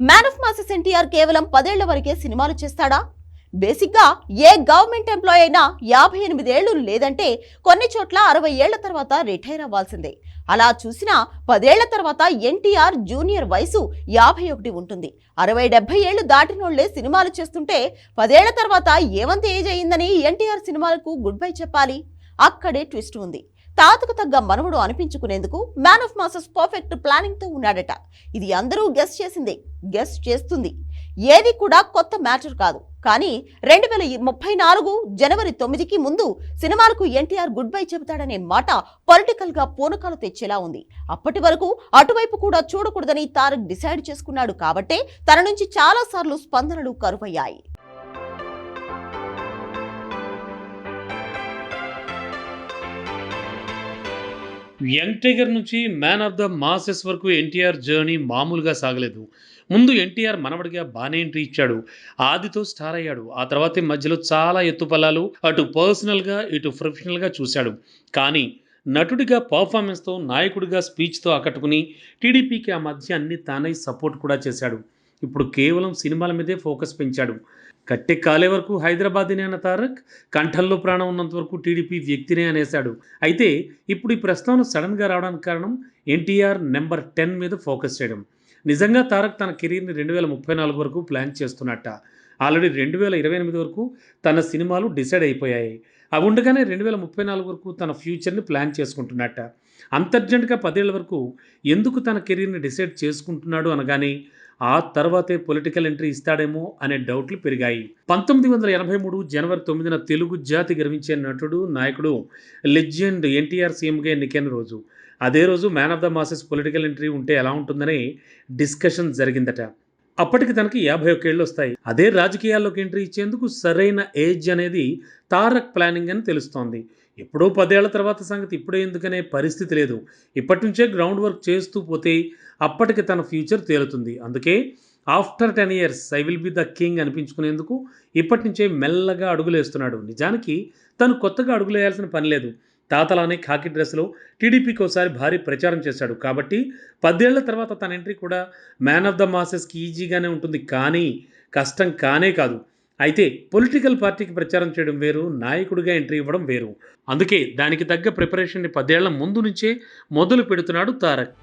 Man of masses NTR కేవలం పదేళ్ళ వరకే సినిమాలు చేస్తాడా? బేసిక్గా ఏ గవర్నమెంట్ ఎంప్లాయ్ అయినా యాభై ఎనిమిదేళ్ళు లేదంటే కొన్ని చోట్ల అరవై ఏళ్ళ తర్వాత రిటైర్ అవ్వాల్సిందే. అలా చూసినా పదేళ్ళ తర్వాత ఎన్టీఆర్ జూనియర్ వయసు యాభై ఒకటి ఉంటుంది. అరవై డెబ్బై ఏళ్ళు దాటినోళ్ళే సినిమాలు చేస్తుంటే పదేళ్ళ తర్వాత ఏమంత ఏజ్ అయిందని ఎన్టీఆర్ సినిమాలకు గుడ్ బై చెప్పాలి? అక్కడే ట్విస్ట్ ఉంది. తాతకు తగ్గ మనవడు అనిపించుకునేందుకు మ్యాన్ ఆఫ్ మాసెస్ పర్ఫెక్ట్ ప్లానింగ్తో ఉన్నాడట. ఇది అందరూ గెస్ట్ చేసిందే. గెస్ట్ చేస్తుంది. ఏది కూడా కొత్త మ్యాటర్ కాదు. కానీ రెండు వేల ముప్పై నాలుగు జనవరి తొమ్మిదికి ముందు సినిమాలకు ఎన్టీఆర్ గుడ్ బై చెబుతాడనే మాట పొలిటికల్గా పూనకాలు తెచ్చేలా ఉంది. అప్పటి వరకు అటువైపు కూడా చూడకూడదని తారక్ డిసైడ్ చేసుకున్నాడు కాబట్టే తన నుంచి చాలా సార్లు స్పందనలు కరువయ్యాయి. యంగ్ టైగర్ నుంచి మ్యాన్ ఆఫ్ ద మాసెస్ వరకు ఎన్టీఆర్ జర్నీ మామూలుగా సాగలేదు. ముందు ఎన్టీఆర్ మనవడిగా బాగానే ఎంట్రీ ఇచ్చాడు. ఆదితో స్టార్ అయ్యాడు. ఆ తర్వాత మధ్యలో చాలా ఎత్తుపల్లాలు అటు పర్సనల్గా ఇటు ప్రొఫెషనల్గా చూశాడు. కానీ నటుడిగా పర్ఫార్మెన్స్తో నాయకుడిగా స్పీచ్తో ఆకట్టుకుని టీడీపీకి ఆ మధ్య అన్ని తానై సపోర్ట్ కూడా చేశాడు. ఇప్పుడు కేవలం సినిమాల మీదే ఫోకస్ పెంచాడు. కట్టె కాలే వరకు హైదరాబాద్నే అన్న తారక్ కంఠంలో ప్రాణం ఉన్నంత వరకు టీడీపీ వ్యక్తినే అనేశాడు. అయితే ఇప్పుడు ఈ ప్రస్తావన సడన్గా రావడానికి కారణం ఎన్టీఆర్ నెంబర్ టెన్ మీద ఫోకస్ చేయడం. నిజంగా తారక్ తన కెరీర్ని రెండు వేల ముప్పై నాలుగు వరకు ప్లాన్ చేస్తున్నట్ట. ఆల్రెడీ రెండు వేల ఇరవై ఎనిమిది వరకు తన సినిమాలు డిసైడ్ అయిపోయాయి. అవి ఉండగానే రెండు వేల ముప్పై నాలుగు వరకు తన ఫ్యూచర్ని ప్లాన్ చేసుకుంటున్నట్ట. అంతర్జెంట్గా పదేళ్ళ వరకు ఎందుకు తన కెరీర్ని డిసైడ్ చేసుకుంటున్నాడు అనగానే ఆ తర్వాతే పొలిటికల్ ఎంట్రీ ఇస్తాడేమో అనే డౌట్లు పెరిగాయి. పంతొమ్మిది వందల ఎనభై మూడు జనవరి తొమ్మిదిన తెలుగు జాతి గర్వించే నటుడు నాయకుడు లెజెండ్ ఎన్టీఆర్ సీఎంగా ఎన్నికైన రోజు. అదే రోజు man of the masses political entry ఉంటే ఎలా ఉంటుందని డిస్కషన్ జరిగిందట. అప్పటికి తనకి యాభై ఒకేళ్ళు వస్తాయి. అదే రాజకీయాల్లోకి ఎంట్రీ ఇచ్చేందుకు సరైన ఏజ్ అనేది తారక్ ప్లానింగ్ అని తెలుస్తోంది. ఎప్పుడో పదేళ్ళ తర్వాత సంగతి ఇప్పుడే ఎందుకనే పరిస్థితి లేదు. ఇప్పటి నుంచే గ్రౌండ్ వర్క్ చేస్తూ పోతే అప్పటికి తన ఫ్యూచర్ తేలుతుంది. అందుకే after ten years I will be the king అనిపించుకునేందుకు ఇప్పటి నుంచే మెల్లగా అడుగులేస్తున్నాడు. నిజానికి తను కొత్తగా అడుగులేయాల్సిన పని లేదు. తాతలానే ఖాకి డ్రెస్లో టీడీపీకి ఒకసారి భారీ ప్రచారం చేశాడు. కాబట్టి పదేళ్ళ తర్వాత తన ఎంట్రీ కూడా మ్యాన్ ఆఫ్ ద మాసెస్కి ఈజీగానే ఉంటుంది. కానీ కష్టం కానే కాదు. అయితే పొలిటికల్ పార్టీకి ప్రచారం చేయడం వేరు నాయకుడిగా ఎంట్రీ ఇవ్వడం వేరు. అందుకే దానికి తగ్గ ప్రిపరేషన్ని పదేళ్ళ ముందు నుంచే మొదలు పెడుతున్నాడు తారక్.